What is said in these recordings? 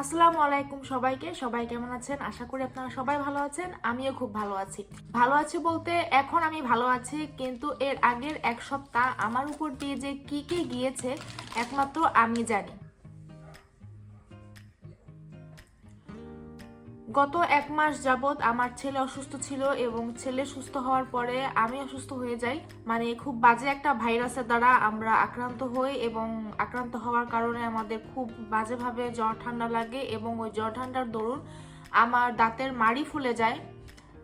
আসসালামু আলাইকুম সবাইকে। সবাই কেমন আছেন? আশা করি আপনারা সবাই ভালো আছেন। আমিও খুব ভালো আছি। ভালো আছি বলতে এখন আমি ভালো আছি, কিন্তু এর আগের এক সপ্তাহ আমার উপর দিয়ে যে কি কি গিয়েছে, একমাত্র আমি জানি। গত এক মাস যাবত আমার ছেলে অসুস্থ ছিল এবং ছেলে সুস্থ হওয়ার পরে আমি অসুস্থ হয়ে যাই। মানে খুব বাজে একটা ভাইরাসের দ্বারা আমরা আক্রান্ত হই এবং আক্রান্ত হওয়ার কারণে আমাদের খুব বাজেভাবে জ্বর ঠান্ডা লাগে এবং ওই জ্বর ঠান্ডার দরুন আমার দাঁতের মাড়ি ফুলে যায়,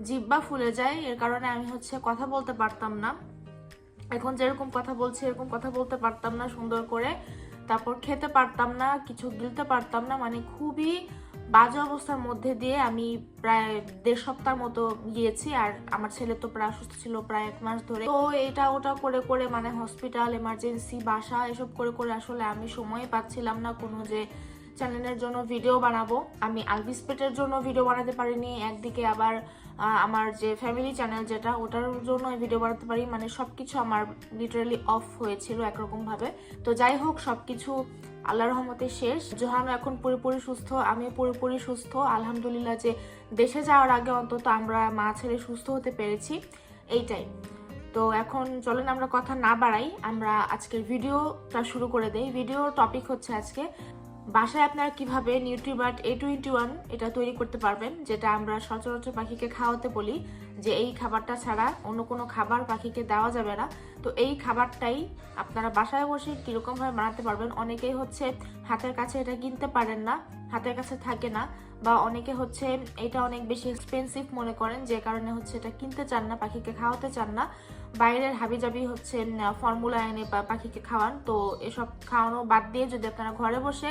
জিব্বা ফুলে যায়। এর কারণে আমি হচ্ছে কথা বলতে পারতাম না। এখন যেরকম কথা বলছি, এরকম কথা বলতে পারতাম না সুন্দর করে। তারপর খেতে পারতাম না, কিছু গিলতে পারতাম না। মানে খুবই বাজে অবস্থার মধ্যে দিয়ে আমি প্রায় দেড় সপ্তাহ মতো গিয়েছি, আর আমার ছেলে তো প্রায় অসুস্থ ছিল প্রায় এক মাস ধরে। তো এটা ওটা করে করে মানে হসপিটাল এমার্জেন্সি বাসা, এসব করে করে আসলে আমি সময় পাচ্ছিলাম না কোনো যে চ্যানেলের জন্য ভিডিও বানাবো। আমি আলবিস পেটের জন্য ভিডিও বানাতে পারিনি, একদিকে আবার আমার যে ফ্যামিলি চ্যানেল যেটা, ওটার জন্য ভিডিও বানাতে পারি। মানে সবকিছু আমার লিটারালি অফ হয়েছিল একরকমভাবে। তো যাই হোক, সবকিছু আল্লাহ রহমতে শেষ। জোহানো এখন পুরোপুরি সুস্থ আমি পুরোপুরি সুস্থ। আলহামদুলিল্লাহ যে দেশে যাওয়ার আগে অন্তত আমরা মা ছেড়ে সুস্থ হতে পেরেছি, এইটাই। তো এখন চলেন আমরা কথা না বাড়াই, আমরা আজকের ভিডিওটা শুরু করে দেই। ভিডিও টপিক হচ্ছে আজকে বাসায় আপনারা কীভাবে নিউট্রিবার্ট এ টোয়েন্টি ওয়ান এটা তৈরি করতে পারবেন, যেটা আমরা সচরাচর পাখিকে খাওয়াতে বলি যে এই খাবারটা ছাড়া অন্য কোনো খাবার পাখিকে দেওয়া যাবে না। তো এই খাবারটাই আপনারা বাসায় বসে কীরকমভাবে বানাতে পারবেন, অনেকেই হচ্ছে হাতের কাছে এটা কিনতে পারেন না, হাতের কাছে থাকে না, বা অনেকে হচ্ছে এটা অনেক বেশি এক্সপেন্সিভ মনে করেন, যে কারণে হচ্ছে এটা কিনতে চান না, পাখিকে খাওয়াতে চান না। বাইরের হাবিজাবি হচ্ছে ফর্মুলা এনে বা পাখিকে খাওয়ান। তো এসব খাওয়ানো বাদ দিয়ে যদি আপনারা ঘরে বসে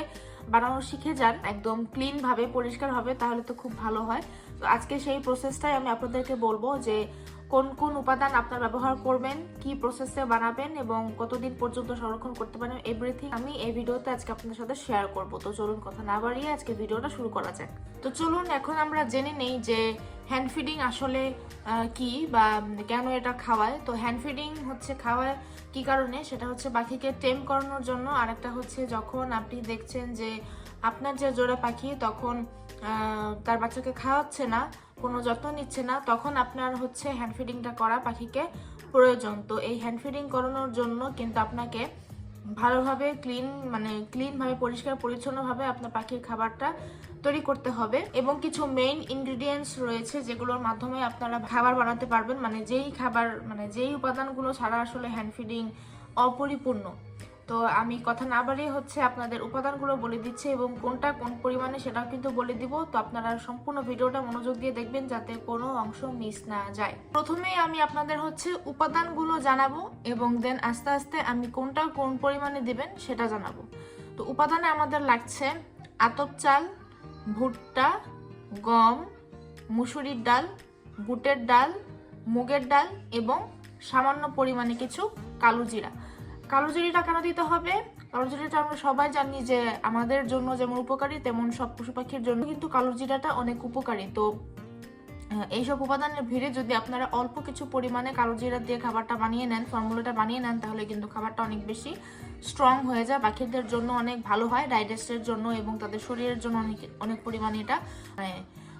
বানানো শিখে যান, একদম ক্লিন ভাবে, পরিষ্কার হবে, তাহলে তো খুব ভালো হয়। তো আজকে সেই প্রসেসটাই আমি আপনাদেরকে বলব যে কোন কোন উপাদান আপনার ব্যবহার করবেন, কি প্রসেসে বানাবেন এবং কতদিন পর্যন্ত সংরক্ষণ করতে পারেন এভরিথিং আমি এই ভিডিওতে আজকে আপনাদের সাথে শেয়ার করব। তো চলুন কথা না বাড়িয়ে আজকে ভিডিওটা শুরু করা যাক। তো চলুন এখন আমরা জেনে নেই যে হ্যান্ড ফিডিং আসলে কি বা কেন এটা খাওয়ায়। তো হ্যান্ড ফিডিং হচ্ছে খাওয়ায় কি কারণে? সেটা হচ্ছে পাখিকে টেম করানোর জন্য। আর একটা হচ্ছে যখন আপনি দেখছেন যে আপনার যে জোড়া পাখি তখন তার বাচ্চাকে খাওয়াচ্ছে না কোনো যত্ন নিচ্ছে না, তখন আপনার হচ্ছে হ্যান্ড ফিডিংটা করা পাখিকে প্রয়োজন। তো এই হ্যান্ড ফিডিং করানোর জন্য কিন্তু আপনাকে ভালোভাবে ক্লিন মানে ক্লিনভাবে পরিষ্কার, পরিচ্ছন্নভাবে আপনার পাখির খাবারটা তৈরি করতে হবে এবং কিছু মেইন ইনগ্রিডিয়েন্টস রয়েছে যেগুলোর মাধ্যমে আপনারা খাবার বানাতে পারবেন। মানে যেই খাবার মানে যেই উপাদানগুলো ছাড়া আসলে হ্যান্ড ফিডিং অপরিপূর্ণ। তো আমি কথা না বাড়িয়ে হচ্ছে আপনাদের উপাদানগুলো বলে দিচ্ছি এবং কোনটা কোন পরিমাণে সেটাও কিন্তু বলে দিব। তো আপনারা সম্পূর্ণ ভিডিওটা মনোযোগ দিয়ে দেখবেন যাতে কোনো অংশ মিস না যায়। প্রথমেই আমি আপনাদের হচ্ছে উপাদানগুলো জানাব এবং দেন আস্তে আস্তে আমি কোনটা কোন পরিমাণে দিবেন সেটা জানাব। তো উপাদানে আমাদের লাগছে আতপ চাল, ভুট্টা, গম, মুসুরির ডাল, বুটের ডাল, মুগের ডাল এবং সামান্য পরিমাণে কিছু কালো জিরা। কালো জিরিটা কেন দিতে হবে? কালো জিরাটা আমরা সবাই জানি যে আমাদের জন্য যেমন উপকারী, তেমন সব পশু পাখির জন্য কিন্তু কালো জিরাটা অনেক উপকারী। তো এইসব উপাদানের ভিড়ে যদি আপনারা অল্প কিছু পরিমাণে কালো জিরা দিয়ে খাবারটা বানিয়ে নেন, ফর্মুলাটা বানিয়ে নেন, তাহলে কিন্তু খাবারটা অনেক বেশি স্ট্রং হয়ে যায়। পাখিদের জন্য অনেক ভালো হয় ডাইজেস্টের জন্য এবং তাদের শরীরের জন্য অনেক অনেক পরিমাণে এটা মানে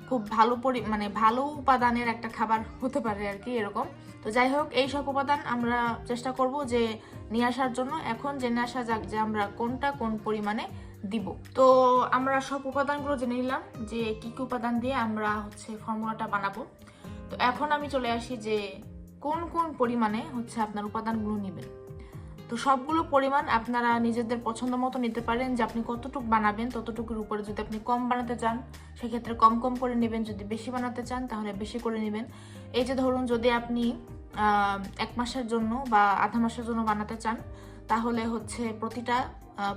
খুব ভালো পরি মানে ভালো উপাদানের একটা খাবার হতে পারে আর কি এরকম। তো যাই হোক, এই সব উপাদান আমরা চেষ্টা করব যে নিয়ে আসার জন্য। এখন জেনে আসা যাক যে আমরা কোনটা কোন পরিমাণে দিব। তো আমরা সব উপাদানগুলো জেনে নিলাম যে কি কি উপাদান দিয়ে আমরা হচ্ছে ফর্মুলাটা বানাবো। তো এখন আমি চলে আসি যে কোন কোন পরিমাণে হচ্ছে আপনার উপাদানগুলো নেবেন। তো সবগুলো পরিমাণ আপনারা নিজেদের পছন্দ মতো নিতে পারেন যে আপনি কতটুকু বানাবেন, ততটুকুর উপরে যদি আপনি কম বানাতে চান, সেক্ষেত্রে কম কম করে নেবেন। যদি বেশি বানাতে চান, তাহলে বেশি করে নেবেন। এই যে ধরুন যদি আপনি এক মাসের জন্য বা আধা মাসের জন্য বানাতে চান, তাহলে হচ্ছে প্রতিটা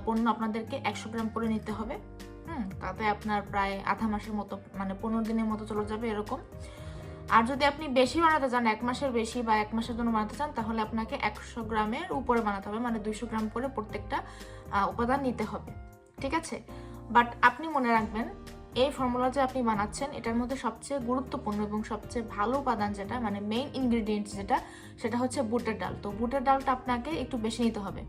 পণ্য আপনাদেরকে একশো গ্রাম করে নিতে হবে। হুম, তাতে আপনার প্রায় আধা মাসের মতো মানে পনেরো দিনের মতো চলে যাবে এরকম। আর যদি আপনি বেশি বানাতে চান, এক মাসের বেশি বা এক মাসের জন্য বানাতে চান, তাহলে আপনাকে একশো গ্রামের উপরে বানাতে হবে মানে দুইশো গ্রাম করে প্রত্যেকটা উপাদান নিতে হবে। ঠিক আছে? বাট আপনি মনে রাখবেন এই ফর্মুলা যে আপনি বানাচ্ছেন, এটার মধ্যে সবচেয়ে গুরুত্বপূর্ণ এবং সবচেয়ে ভালো উপাদান যেটা মানে মেইন ইনগ্রিডিয়েন্টস যেটা, সেটা হচ্ছে বুটের ডাল। তো বুটের ডালটা আপনাকে একটু বেশি নিতে হবে।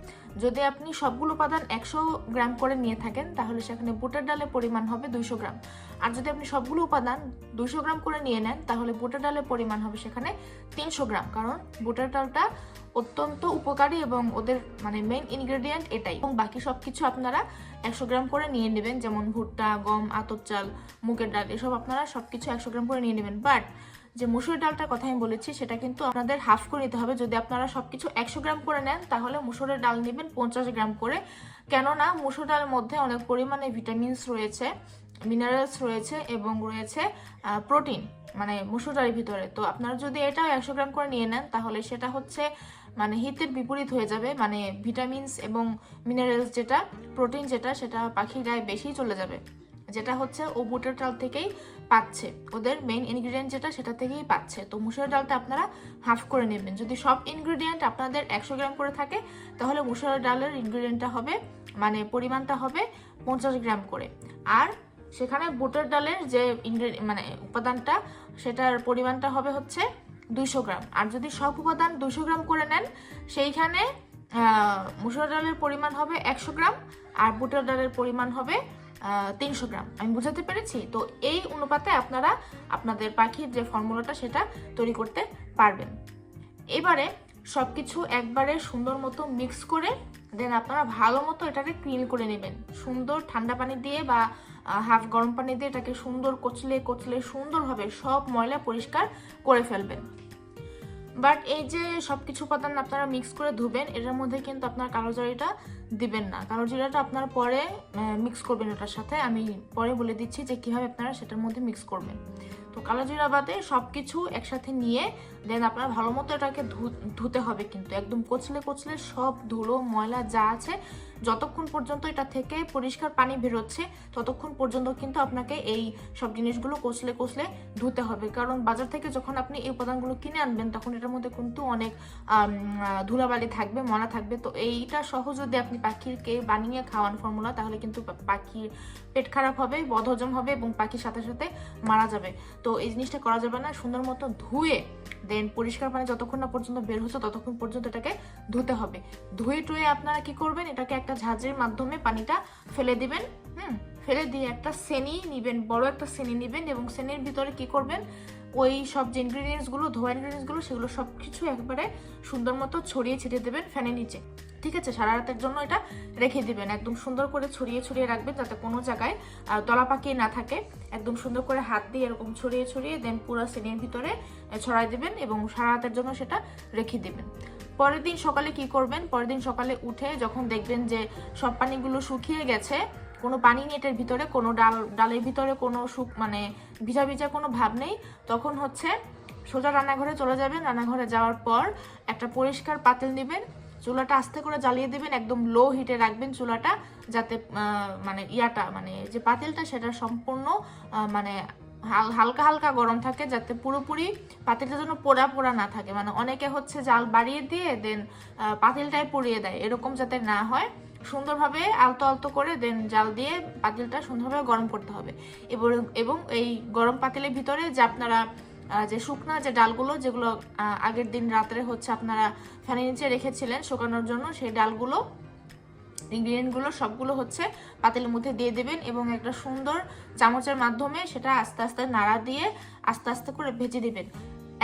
যদি আপনি সবগুলো উপাদান একশো গ্রাম করে নিয়ে থাকেন, তাহলে সেখানে বুটের ডালের পরিমাণ হবে দুইশো গ্রাম। আর যদি আপনি সবগুলো উপাদান দুইশো গ্রাম করে নিয়ে নেন, তাহলে বুটের ডালের পরিমাণ হবে সেখানে তিনশো গ্রাম। কারণ বুটের ডালটা অত্যন্ত উপকারী এবং ওদের মানে মেইন ইনগ্রেডিয়েন্ট এটাই। এবং বাকি সব কিছু আপনারা একশো গ্রাম করে নিয়ে নেবেন, যেমন ভুট্টা, গম, আতর চাল, মুগের ডাল, এসব আপনারা সব কিছু একশো গ্রাম করে নিয়ে নেবেন। বাট যে মুসুর ডালটার কথা আমি বলেছি, সেটা কিন্তু আপনাদের হাফ করে নিতে হবে। যদি আপনারা সব কিছু একশো গ্রাম করে নেন, তাহলে মুসুরের ডাল নেবেন পঞ্চাশ গ্রাম করে। কেননা মুসুর ডালের মধ্যে অনেক পরিমাণে ভিটামিনস রয়েছে মিনারেলস রয়েছে এবং রয়েছে প্রোটিন মানে মুসুর ডালের ভিতরে। তো আপনারা যদি এটাও একশো গ্রাম করে নিয়ে নেন, তাহলে সেটা হচ্ছে মানে হিতের বিপরীত হয়ে যাবে মানে ভিটামিনস এবং মিনারেলস যেটা প্রোটিন যেটা, সেটা পাখির গায়ে বেশি চলে যাবে। যেটা হচ্ছে ও বুটের ডাল থেকেই পাচ্ছে, ওদের মেইন ইনগ্রিডিয়েন্ট যেটা, সেটা থেকেই পাচ্ছে। তো মুসুরের ডালটা আপনারা হাফ করে নেবেন। যদি সব ইনগ্রিডিয়েন্ট আপনাদের একশো গ্রাম করে থাকে, তাহলে মুসুরের ডালের ইনগ্রিডিয়েন্টটা হবে মানে পরিমাণটা হবে পঞ্চাশ গ্রাম করে। আর সেখানে বুটের ডালের যে মানে উপাদানটা, সেটার পরিমাণটা হবে হচ্ছে দুইশো গ্রাম। আর যদি সব উপাদান দুশো গ্রাম করে নেন, সেইখানে মুসুর ডালের পরিমাণ হবে একশো গ্রাম আর বুটের ডালের পরিমাণ হবে তিনশো গ্রাম। আমি বুঝাতে পেরেছি? তো এই অনুপাতে আপনারা আপনাদের পাখির যে ফর্মুলাটা, সেটা তৈরি করতে পারবেন। এবারে সব কিছু একবারে সুন্দর মতো মিক্স করে, দেন আপনারা ভালো মতো এটাকে ক্লিন করে নেবেন। সুন্দর ঠান্ডা পানি দিয়ে বা হাফ গরম পানি দিয়ে এটাকে সুন্দর কচলে কচলে সুন্দরভাবে সব ময়লা পরিষ্কার করে ফেলবেন। বাট এই যে সব কিছু উপাদান আপনারা মিক্স করে ধুবেন, এটার মধ্যে কিন্তু আপনার কালো জারিটা দিবেন না। কালো জিরাটা আপনার পরে মিক্স করবেন ওটার সাথে। আমি পরে বলে দিচ্ছি যে কীভাবে আপনারা সেটার মধ্যে মিক্স করবেন। তো কালো জিরা বাদে সব কিছু একসাথে নিয়ে দেন আপনার ভালো মতো এটাকে ধুতে হবে কিন্তু। একদম কচলে কচলে সব ধুলো, ময়লা যা আছে যতক্ষণ পর্যন্ত এটা থেকে পরিষ্কার পানি বেরোচ্ছে, ততক্ষণ পর্যন্ত কিন্তু আপনাকে এই সব জিনিসগুলো কচলে কচলে ধুতে হবে। কারণ বাজার থেকে যখন আপনি এই উপাদানগুলো কিনে আনবেন, তখন এটার মধ্যে কিন্তু অনেক ধুলাবালি থাকবে, ময়লা থাকবে। তো এইটা সহ যদি আপনি পাখিরকে বানিয়ে খাওয়ান ফর্মুলা তাহলে কিন্তু পাখির পেট খারাপ হবে, বদহজম হবে এবং পাখির সাথে সাথে মারা যাবে। তো এই জিনিসটা করা যাবে না। সুন্দর মতো ধুয়ে দেন পরিষ্কার পানি যতক্ষণ না পর্যন্ত বের হচ্ছে ততক্ষণ পর্যন্ত এটাকে ধুতে হবে। ধুয়ে টুয়ে আপনারা কি করবেন? এটাকে একটা ঝাঁঝের মাধ্যমে পানিটা ফেলে দিবেন। হুম, ফেলে দিয়ে একটা সেনি নিবেন, বড় একটা সেনি নিবেন এবং সেনির ভিতরে কি করবেন? ওই সব যে ইনগ্রিডিয়েন্টসগুলো ধোয়া ইনগ্রিডিয়েন্টসগুলো সেগুলো সব কিছু একবারে সুন্দর মতো ছড়িয়ে ছিটিয়ে দেবেন ফ্যানের নিচে। ঠিক আছে, সারা রাতের জন্য এটা রেখে দিবেন। একদম সুন্দর করে ছড়িয়ে ছড়িয়ে রাখবেন যাতে কোনো জায়গায় তলা পাকিয়ে না থাকে। একদম সুন্দর করে হাত দিয়ে এরকম ছড়িয়ে ছড়িয়ে দেন পুরো শ্রেণির ভিতরে ছড়াই দিবেন এবং সারা রাতের জন্য সেটা রেখে দিবেন। পরের দিন সকালে কি করবেন? পরের দিন সকালে উঠে যখন দেখবেন যে সব পানিগুলো শুকিয়ে গেছে, কোনো পানি নেই এটার ভিতরে, কোনো ডাল, ডালের ভিতরে কোনো শুক মানে ভিজা ভিজা কোনো ভাব নেই, তখন হচ্ছে সোজা রান্নাঘরে চলে যাবেন। রান্নাঘরে যাওয়ার পর একটা পরিষ্কার পাতিল নেবেন চুলাটা আস্তে করে জ্বালিয়ে দেবেন, একদম লো হিটে রাখবেন চুলাটা, যাতে মানে ইয়াটা মানে যে পাতিলটা সেটা সম্পূর্ণ মানে হালকা হালকা গরম থাকে, যাতে পুরোপুরি পাতিলটা যেন পোড়া পোড়া না থাকে। মানে অনেকে হচ্ছে জাল বাড়িয়ে দিয়ে দেন পাতিলটাই পুড়িয়ে দেয়, এরকম যাতে না হয়। সুন্দরভাবে আলতো আলতো করে দেন জাল দিয়ে পাতিলটা সুন্দরভাবে গরম করতে হবে। এবং এই গরম পাতিলের ভিতরে যে আপনারা যে শুকনা যে ডালগুলো যেগুলো আগের দিন রাত্রে হচ্ছে আপনারা ফ্যানের নিচে রেখেছিলেন শুকানোর জন্য, সেই ডালগুলো, ইনগ্রিডিয়েন্টগুলো সবগুলো হচ্ছে পাতিলের মধ্যে দিয়ে দেবেন এবং একটা সুন্দর চামচের মাধ্যমে সেটা আস্তে আস্তে নাড়া দিয়ে আস্তে আস্তে করে ভেজে দেবেন।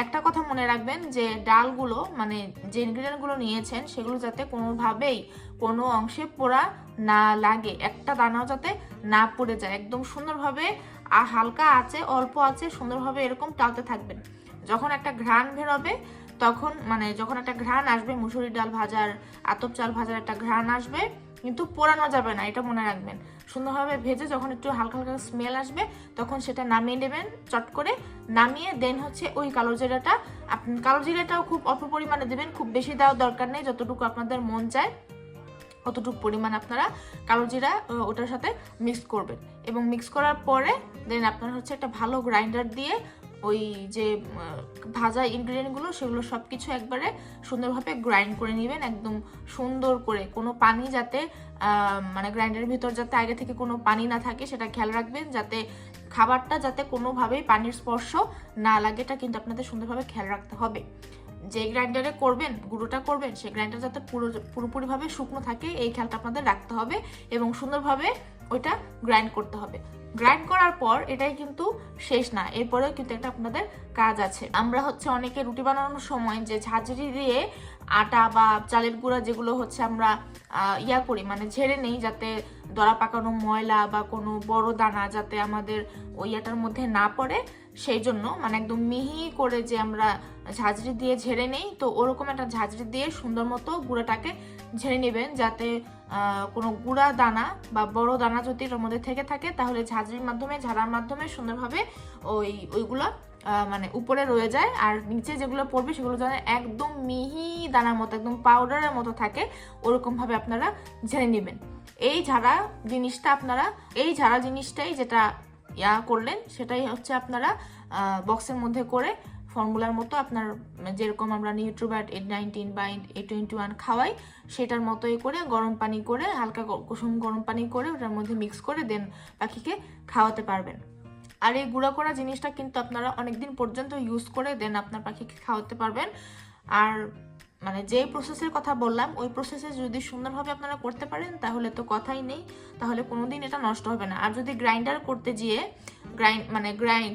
একটা কথা মনে রাখবেন যে ডালগুলো মানে যে ইনগ্রিডিয়েন্টগুলো নিয়েছেন সেগুলো যাতে কোনোভাবেই কোনো অংশে পোড়া না লাগে, একটা দানাও যাতে না পড়ে যায়, একদম সুন্দরভাবে হালকা আছে, অল্প আছে, সুন্দরভাবে এরকম টালতে থাকবেন। যখন একটা ঘ্রাণ বেরোবে, তখন মানে যখন একটা ঘ্রাণ আসবে, মুসুরির ডাল ভাজার, আতপ চাল ভাজার একটা ঘ্রাণ আসবে, কিন্তু পোড়ানো যাবে না, এটা মনে রাখবেন। সুন্দরভাবে ভেজে যখন একটু হালকা হালকা স্মেল আসবে, তখন সেটা নামিয়ে নেবেন, চট করে। নামিয়ে দেন হচ্ছে ওই কালো জিরাটা। কালো জিরাটাও খুব অল্প পরিমাণে দেবেন, খুব বেশি দেওয়ার দরকার নেই, যতটুকু আপনাদের মন চায় কতটুকু পরিমাণ আপনারা কালো জিরা ওটার সাথে মিক্স করবেন। এবং মিক্স করার পরে দেন আপনার হচ্ছে একটা ভালো গ্রাইন্ডার দিয়ে ওই যে ভাজা ইনগ্রিডিয়েন্টগুলো সেগুলো সব কিছু একবারে সুন্দরভাবে গ্রাইন্ড করে নেবেন, একদম সুন্দর করে। কোনো পানি যাতে মানে গ্রাইন্ডারের ভিতর যাতে আগে থেকে কোনো পানি না থাকে, সেটা খেয়াল রাখবেন, যাতে খাবারটা যাতে কোনোভাবেই পানির স্পর্শ না লাগে, এটা কিন্তু আপনাদের সুন্দরভাবে খেয়াল রাখতে হবে। যে গ্রাইন্ডারে করবেন, গুঁড়োটা করবেন, সেই গ্রাইন্ডার যাতে পুরো, পুরোপুরিভাবে শুকনো থাকে, এই খেয়ালটা আপনাদের রাখতে হবে এবং সুন্দরভাবে ওইটা গ্রাইন্ড করতে হবে। গ্রাইন্ড করার পর এটাই কিন্তু শেষ না, এরপরেও কিন্তু একটা আপনাদের কাজ আছে। আমরা হচ্ছে অনেকে রুটি বানানোর সময় যে ঝাঁঝরি দিয়ে আটা বা চালের গুঁড়া যেগুলো হচ্ছে আমরা ইয়া করি মানে ঝেড়ে নেই যাতে দরা পাকানো ময়লা বা কোনো বড় দানা যাতে আমাদের ওই ইয়াটার মধ্যে না পড়ে, সেই জন্য মানে একদম মিহি করে যে আমরা ঝাঁঝরি দিয়ে ঝেড়ে নেই, তো ওরকম একটা ঝাঁঝরি দিয়ে সুন্দর মতো গুঁড়োটাকে ঝেড়ে নেবেন যাতে কোনো গুঁড়া দানা বা বড় দানা যদি এর মধ্যে থেকে থাকে, তাহলে ঝাঁঝরির মাধ্যমে, ঝাড়ার মাধ্যমে সুন্দরভাবে ওই, ওইগুলো মানে উপরে রয়ে যায়। আর নিচে যেগুলো পড়বে, সেগুলো যেন একদম মিহি দানার মতো, একদম পাউডারের মতো থাকে, ওরকমভাবে আপনারা ঝেড়ে নেবেন। এই ঝাড়া জিনিসটা আপনারা, এই ঝাড়া জিনিসটাই যেটা ইয়া করলেন, সেটাই হচ্ছে আপনারা বক্সের মধ্যে করে ফর্মুলার মতো আপনার যেরকম আমরা নিউট্রোব্যাট এইট নাইনটিন বা এইট টোয়েন্টি ওয়ান খাওয়াই, সেটার মতোই করে গরম পানি করে, হালকা কুসুম গরম পানি করে ওটার মধ্যে মিক্স করে দেন পাখিকে খাওয়াতে পারবেন। আর এই গুঁড়া করা জিনিসটা কিন্তু আপনারা অনেকদিন পর্যন্ত ইউজ করে দেন আপনার পাখিকে খাওয়াতে পারবেন। আর মানে যে প্রসেসের কথা বললাম, ওই প্রসেসে যদি সুন্দরভাবে আপনারা করতে পারেন, তাহলে তো কথাই নেই। তাহলে কোনোদিন এটা নষ্ট হবে না। আর যদি গ্রাইন্ডার করতে গিয়ে গ্রাইন্ড মানে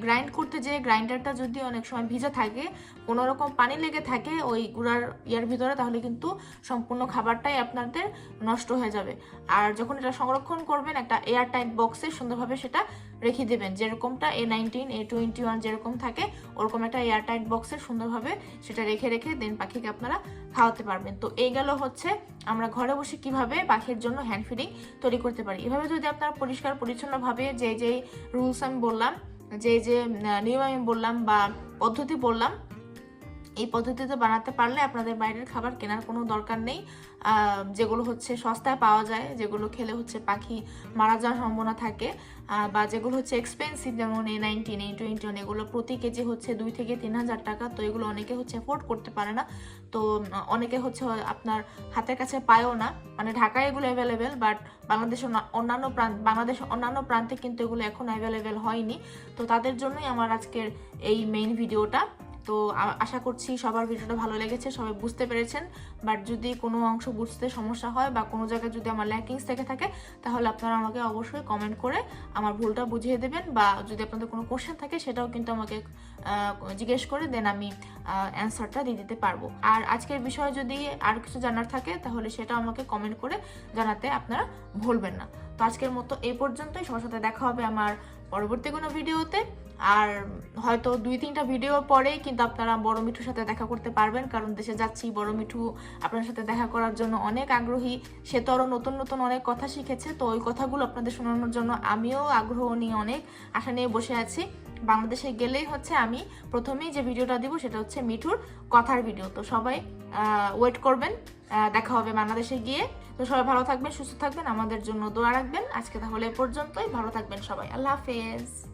গ্রাইন্ড করতে যেয়ে গ্রাইন্ডারটা যদি অনেক সময় ভিজে থাকে কোনো রকম পানি লেগে থাকে ওই গুঁড়ার ইয়ার ভিতরে, তাহলে কিন্তু সম্পূর্ণ খাবারটাই আপনাদের নষ্ট হয়ে যাবে। আর যখন এটা সংরক্ষণ করবেন, একটা এয়ার টাইট বক্সে সুন্দরভাবে সেটা রেখে দেবেন। যেরকমটা A nineteen A twenty one যেরকম থাকে, ওরকম একটা এয়ারটাইট বক্সে সুন্দরভাবে সেটা রেখে রেখে দেন পাখিকে আপনারা খাওয়াতে পারবেন। তো এই গেল হচ্ছে আমরা ঘরে বসে কীভাবে পাখির জন্য হ্যান্ড ফিডিং তৈরি করতে পারি। এভাবে যদি আপনারা পরিষ্কার পরিচ্ছন্নভাবে যে যেই রুলস আমি বললাম যে যে নিয়ম আমি বললাম বা পদ্ধতি বললাম এই পদ্ধতিতে বানাতে পারলে আপনাদের বাইরের খাবার কেনার কোনো দরকার নেই। যেগুলো হচ্ছে সস্তায় পাওয়া যায়, যেগুলো খেলে হচ্ছে পাখি মারা যাওয়ার সম্ভাবনা থাকে বা যেগুলো হচ্ছে এক্সপেন্সিভ যেমন A nineteen A twenty one এগুলো প্রতি কেজি হচ্ছে দুই থেকে তিন হাজার টাকা, তো এগুলো অনেকে হচ্ছে অ্যাফোর্ড করতে পারে না। তো অনেকে হচ্ছে আপনার হাতের কাছে পায়ও না। মানে ঢাকায় এগুলো অ্যাভেলেবেল বাট বাংলাদেশের অন্য- অন্যান্য প্রান্ত বাংলাদেশ অন্যান্য প্রান্তে কিন্তু এগুলো এখন অ্যাভেলেবেল হয়নি। তো তাদের জন্যই আমার আজকের এই মেইন ভিডিওটা তো আশা করছি সবার ভিডিওটা ভালো লেগেছে, সবাই বুঝতে পেরেছেন। বাট যদি কোনো অংশ বুঝতে সমস্যা হয় বা কোনো জায়গায় যদি আমার ল্যাকিংস থেকে থাকে, তাহলে আপনারা আমাকে অবশ্যই কমেন্ট করে আমার ভুলটা বুঝিয়ে দেবেন বা যদি আপনাদের কোনো কোশ্চেন থাকে, সেটাও কিন্তু আমাকে জিজ্ঞেস করে দেন আমি অ্যান্সারটা দিয়ে দিতে পারব। আর আজকের বিষয়ে যদি আর কিছু জানার থাকে, তাহলে সেটা আমাকে কমেন্ট করে জানাতে আপনারা ভুলবেন না। তো আজকের মতো এই পর্যন্তই। সবার সাথে দেখা হবে আমার পরবর্তী কোনো ভিডিওতে। আর হয়তো দুই তিনটা ভিডিও পরেই কিন্তু আপনারা বড় মিঠুর সাথে দেখা করতে পারবেন, কারণ দেশে যাচ্ছি, বড় মিঠু আপনার সাথে দেখা করার জন্য অনেক আগ্রহী। সে তো আরও নতুন নতুন অনেক কথা শিখেছে, তো ওই কথাগুলো আপনাদের শোনানোর জন্য আমিও আগ্রহ নিয়ে অনেক আশা নিয়ে বসে আছি। বাংলাদেশে গেলেই হচ্ছে আমি প্রথমেই যে ভিডিওটা দিব সেটা হচ্ছে মিঠুর কথার ভিডিও। তো সবাই ওয়েট করবেন দেখা হবে বাংলাদেশে গিয়ে। তো সবাই ভালো থাকবেন, সুস্থ থাকবেন, আমাদের জন্য দোয়া রাখবেন। আজকে তাহলে এ পর্যন্তই, ভালো থাকবেন সবাই। আল্লাহ হাফেজ।